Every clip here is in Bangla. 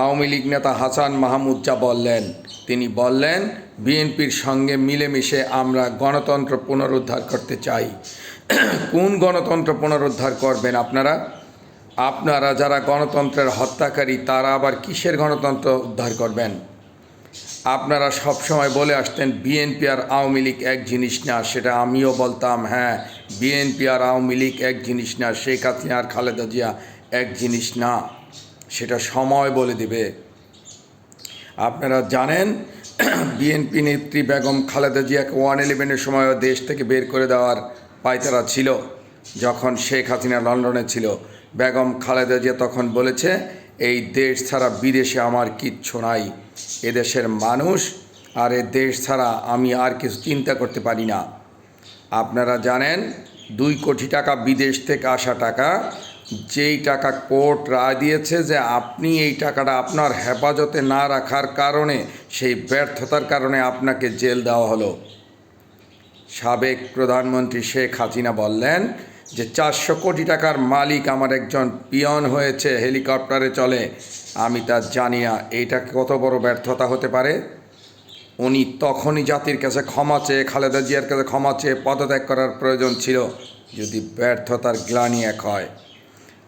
আওয়ামী লীগ নেতা হাসান মাহমুদ যা বললেন, তিনি বললেন, বিএনপির সঙ্গে মিলেমিশে আমরা গণতন্ত্র পুনরুদ্ধার করতে চাই। কোন গণতন্ত্র পুনরুদ্ধার করবেন আপনারা? আপনারা যারা গণতন্ত্রের হত্যাকারী, তারা আবার কিসের গণতন্ত্র উদ্ধার করবেন? আপনারা সব সময় বলে আসতেন, বিএনপি আর আওয়ামী লীগ এক জিনিস না, সেটা আমিও বলতাম হ্যাঁ বিএনপি আর আওয়ামী লীগ এক জিনিস না, শেখ হাসিনা আর খালেদা জিয়া এক জিনিস না। সেটা সময় বলে দিবে। আপনারা জানেন, বিএনপি নেত্রী বেগম খালেদা জিয়াকে ওয়ান ইলেভেনের সময়ও দেশ থেকে বের করে দেওয়ার পায়তারা ছিল, যখন শেখ হাসিনা লন্ডনে ছিল। বেগম খালেদা জিয়া তখন বলেছে, এই দেশ ছাড়া বিদেশে আমার কিচ্ছু নাই। এদেশের মানুষ আর এ দেশ ছাড়া আমি আর কিছু চিন্তা করতে পারি না। আপনারা জানেন, দুই কোটি টাকা বিদেশ থেকে আসা টাকা যেই টাকা কোর্ট রায় দিয়েছে যে আপনি এই টাকাটা আপনার হেফাজতে না রাখার কারণে, সেই ব্যর্থতার কারণে আপনাকে জেল দেওয়া হলো। সাবেক প্রধানমন্ত্রী শেখ হাসিনা বললেন যে, চারশো কোটি টাকার মালিক আমার একজন পিয়ন হয়েছে, হেলিকপ্টারে চলে। আমি তা জানি না, এইটা কত বড় ব্যর্থতা হতে পারে? উনি তখনই জাতির কাছে ক্ষমা চেয়ে, খালেদা জিয়ার কাছে ক্ষমা চেয়ে পদত্যাগ করার প্রয়োজন ছিল, যদি ব্যর্থতার গ্লানি এক হয়।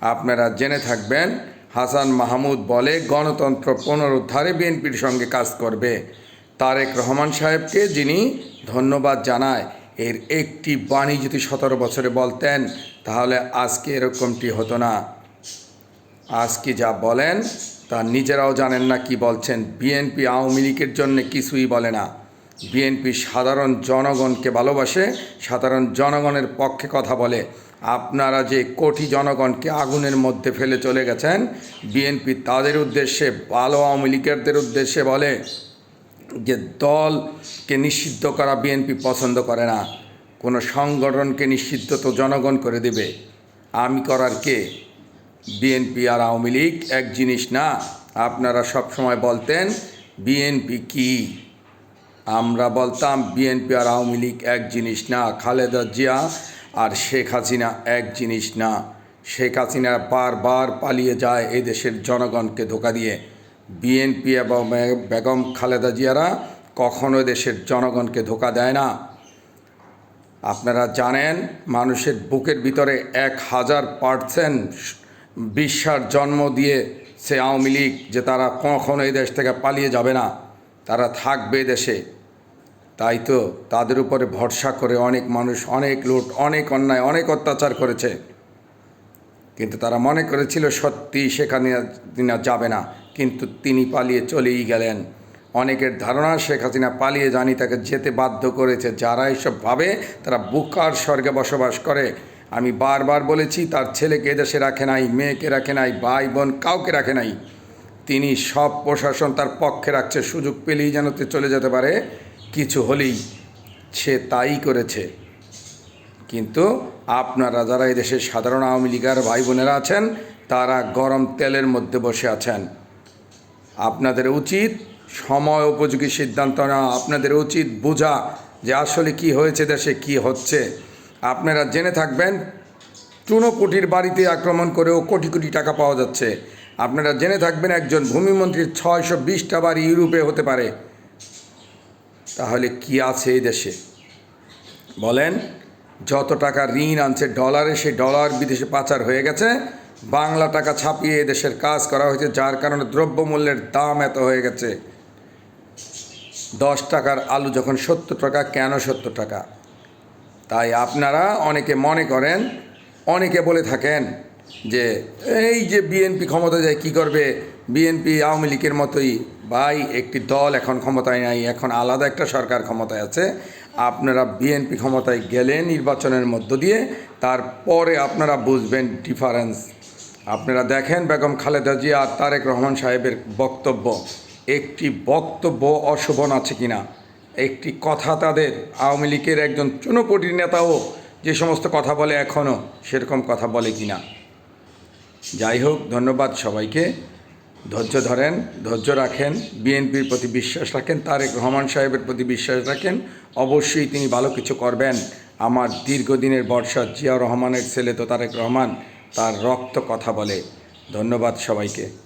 আপনারা জেনে থাকবেন, হাসান মাহমুদ বলে গণতন্ত্র পুনরুদ্ধারে বিএনপির সঙ্গে কাজ করবে। তারেক রহমান সাহেবকে যিনি ধন্যবাদ জানায়, এর একটি বাণী যদি সতেরো বছরে বলতেন, তাহলে আজকে এরকমটি হতো না। আজকে যা বলেন, তা নিজেরাও জানেন না কি বলছেন। বিএনপি আওয়ামী লীগের জন্য কিছুই বলে না। বিএনপি সাধারণ জনগণকে ভালোবাসে, সাধারণ জনগণের পক্ষে কথা বলে। আপনারা যে কোটি জনগণকে আগুনের মধ্যে ফেলে চলে গেছেন, বিএনপি তাদের উদ্দেশ্যে, ভালো আওয়ামী লীগেরদের উদ্দেশ্যে বলে যে দলকে নিষিদ্ধ করা বিএনপি পছন্দ করে না। কোনো সংগঠনকে নিষিদ্ধ তো জনগণ করে দেবে। আমি করার কে? বিএনপি আর আওয়ামী লীগ এক জিনিস না। আপনারা সব সময় বলতেন, বিএনপি কি? আমরা বলতাম, বিএনপি আর আওয়ামী লীগ এক জিনিস না। খালেদা জিয়া আর শেখ হাসিনা এক জিনিস না। শেখ হাসিনা বারবার পালিয়ে যায় এই দেশের জনগণকে ধোকা দিয়ে। বিএনপি এবং বেগম খালেদা জিয়ারা কখনো দেশের জনগণকে ধোকা দেয় না। আপনারা জানেন, মানুষের বুকের ভিতরে এক হাজার পার্সেন্ট বিশ্বাস জন্ম দিয়ে সে আওয়ামী লীগ যে তারা কখনো এই দেশ থেকে পালিয়ে যাবে না। তারা থাকবে দেশে তাই তো তাদের উপরে ভরসা করে অনেক মানুষ, অনেক লুট, অনেক অন্যায়, অনেক অত্যাচার করেছে। কিন্তু তারা মনে করেছিল, সত্যি সেখানে তিনি যাবে না। কিন্তু তিনি পালিয়ে চলেই গেলেন। অনেকের ধারণা, শেখ হাসিনা পালিয়ে জানি তাকে যেতে বাধ্য করেছে। যারা এসব ভাবে, তারা বুকার স্বর্গে বসবাস করে। আমি বারবার বলেছি, তার ছেলেকে এদেশে রাখে নাই, মেয়েকে রাখে নাই ভাই বোন কাউকে রাখে নাই। তিনি সব প্রশাসন তার পক্ষে রাখছে, সুযোগ পেলেই যেন চলে যেতে পারে। কিছু হলেই সে তাই করেছে। কিন্তু আপনারা যারা দেশের সাধারণ আওয়ামী লীগের ভাই বোনেরা আছেন, তারা গরম তেলের মধ্যে বসে আছেন। আপনাদের উচিত সময় উপযোগী সিদ্ধান্ত নেওয়া, আপনাদের উচিত বোঝা যে আসলে কি হয়েছে দেশে, কি হচ্ছে। আপনারা জেনে থাকবেন চুনোপুটির বাড়িতে আক্রমণ করেও কোটি কোটি টাকা পাওয়া যাচ্ছে। আপনারা জেনে থাকবেন, একজন ভূমিমন্ত্রীর ছয়শো বিশটা বাড়ি ইউরোপে হতে পারে। তাহলে কি আছে এই দেশে? বলেন, যত টাকা ঋণ আনছে ডলারে, সেই ডলার বিদেশে পাচার হয়ে গেছে। বাংলা টাকা ছাপিয়ে দেশের কাজ করা হয়েছে, যার কারণে দ্রব্যমূল্যের দাম এত হয়ে গেছে। দশ টাকার আলু যখন সত্তর টাকা, কেন সত্তর টাকা? তাই আপনারা অনেকে মনে করেন, অনেকে বলে থাকেন যে এই যে বিএনপি ক্ষমতা যায় কি করবে? বিএনপি আওয়ামী লীগের মতোই। ভাই, একটি দল এখন ক্ষমতায় নাই, এখন আলাদা একটা সরকার ক্ষমতায় আছে। আপনারা বিএনপি ক্ষমতায় গেলে নির্বাচনের মধ্য দিয়ে, তারপরে আপনারা বুঝবেন ডিফারেন্স। আপনারা দেখেন বেগম খালেদা জিয়া আর তারেক রহমান সাহেবের বক্তব্য। একটি বক্তব্য অশোভন আছে কিনা? একটি কথা তাদের। আওয়ামী লীগের একজন চুনোপটির নেতাও যে সমস্ত কথা বলে এখনও সেরকম কথা বলে কিনা? যাই হোক ধন্যবাদ সবাইকে। ধৈর্য ধরেন, ধৈর্য রাখেন, বিএনপির প্রতি বিশ্বাস রাখেন, তারেক রহমান সাহেবের প্রতি বিশ্বাস রাখেন। অবশ্যই তিনি ভালো কিছু করবেন। আমার দীর্ঘদিনের বর্ষা জিয়া রহমানের ছেলে তো তারেক রহমান, তার রক্ত কথা বলে। ধন্যবাদ সবাইকে।